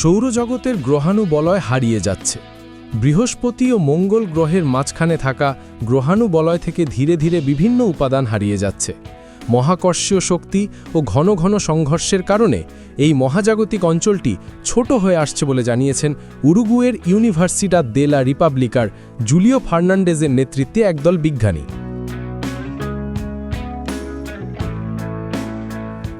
সৌরজগতের গ্রহাণু বলয় হারিয়ে যাচ্ছে। বৃহস্পতি ও মঙ্গল গ্রহের মাঝখানে থাকা গ্রহাণু বলয় থেকে ধীরে ধীরে বিভিন্ন উপাদান হারিয়ে যাচ্ছে। মহাকর্ষীয় শক্তি ও ঘন ঘন সংঘর্ষের কারণে এই মহাজাগতিক অঞ্চলটি ছোট হয়ে আসছে বলে জানিয়েছেন উরুগুয়ের ইউনিভার্সিটা দেলা রিপাবলিকার জুলিও ফার্নান্ডেজের নেতৃত্বে একদল বিজ্ঞানী।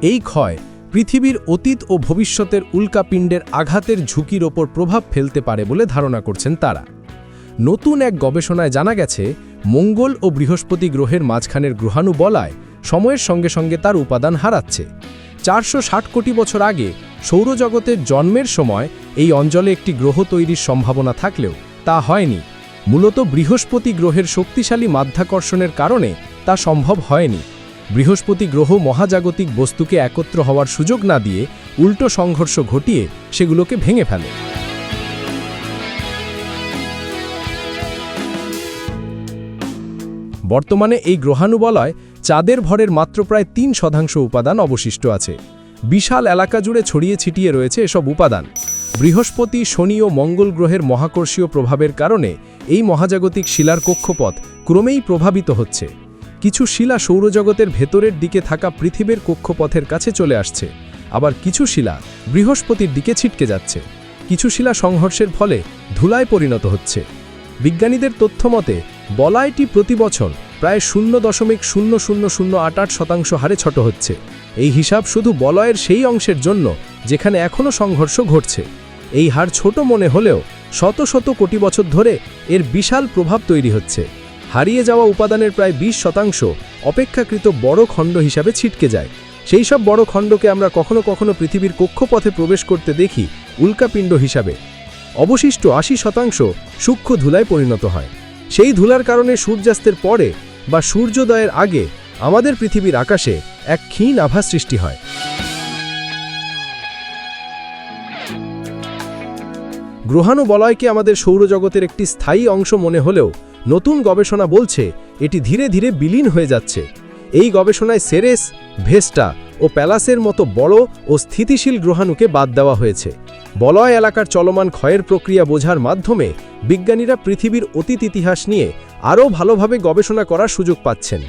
এই ক্ষয় পৃথিবীর অতীত ও ভবিষ্যতের উল্কাপিণ্ডের আঘাতের ঝুঁকির ওপর প্রভাব ফেলতে পারে বলে ধারণা করছেন তারা। নতুন এক গবেষণায় জানা গেছে, মঙ্গল ও বৃহস্পতি গ্রহের মাঝখানের গ্রহাণু বলায় সময়ের সঙ্গে সঙ্গে তার উপাদান হারাচ্ছে। চারশো ষাট কোটি বছর আগে সৌরজগতের জন্মের সময় এই অঞ্চলে একটি গ্রহ তৈরির সম্ভাবনা থাকলেও তা হয়নি। মূলত বৃহস্পতি গ্রহের শক্তিশালী মাধ্যাকর্ষণের কারণে তা সম্ভব হয়নি। বৃহস্পতি গ্রহ মহাজাগতিক বস্তুকে একত্র হওয়ার সুযোগ না দিয়ে উল্টো সংঘর্ষ ঘটিয়ে সেগুলোকে ভেঙে ফেলে। বর্তমানে এই গ্রহাণুবলয় চাঁদের ভরের মাত্র প্রায় তিন শতাংশ উপাদান অবশিষ্ট আছে। বিশাল এলাকা জুড়ে ছড়িয়ে ছিটিয়ে রয়েছে এসব উপাদান। বৃহস্পতি, শনি ও মঙ্গল গ্রহের মহাকর্ষীয় প্রভাবের কারণে এই মহাজাগতিক শিলার কক্ষপথ ক্রমেই প্রভাবিত হচ্ছে। কিছু শিলা সৌরজগতের ভেতরের দিকে থাকা পৃথিবীর কক্ষপথের কাছে চলে আসছে। আবার কিছু শিলা বৃহস্পতির দিকে ছিটকে যাচ্ছে। কিছু শিলা সংঘর্ষের ফলে ধুলায় পরিণত হচ্ছে। বিজ্ঞানীদের তথ্যমতে বলয়টি প্রতি বছর প্রায় শূন্য দশমিক শূন্য শূন্য শূন্য আট আট শতাংশ হারে ছোট হচ্ছে। এই হিসাব শুধু বলয়ের সেই অংশের জন্য, যেখানে এখনও সংঘর্ষ ঘটছে। এই হার ছোট মনে হলেও শত শত কোটি বছর ধরে এর বিশাল প্রভাব তৈরি হচ্ছে। হারিয়ে যাওয়া উপাদানের প্রায় ২০ শতাংশ অপেক্ষাকৃত বড় খণ্ড হিসাবে ছিটকে যায়। সেই সব বড় খণ্ডকে আমরা কখনো কখনো পৃথিবীর কক্ষপথে প্রবেশ করতে দেখি উল্কাপিণ্ড হিসাবে। অবশিষ্ট আশি শতাংশ সূক্ষ্ম ধুলায় পরিণত হয়। সেই ধুলার কারণে সূর্যাস্তের পরে বা সূর্যোদয়ের আগে আমাদের পৃথিবীর আকাশে এক ক্ষীণ আভা সৃষ্টি হয়। গ্রহাণু বলয়কে আমাদের সৌরজগতের একটি স্থায়ী অংশ মনে হলেও নতুন গবেষণা বলছে এটি ধীরে ধীরে বিলীন হয়ে যাচ্ছে। এই গবেষণায় সেরেস, ভেস্টা ও প্যালাসের মতো বড় ও স্থিতিশীল গ্রহাণুকে বাদ দেওয়া হয়েছে। বলয় এলাকার চলমান ক্ষয়ের প্রক্রিয়া বোঝার মাধ্যমে বিজ্ঞানীরা পৃথিবীর অতীত ইতিহাস নিয়ে আরও ভালোভাবে গবেষণা করার সুযোগ পাচ্ছেন।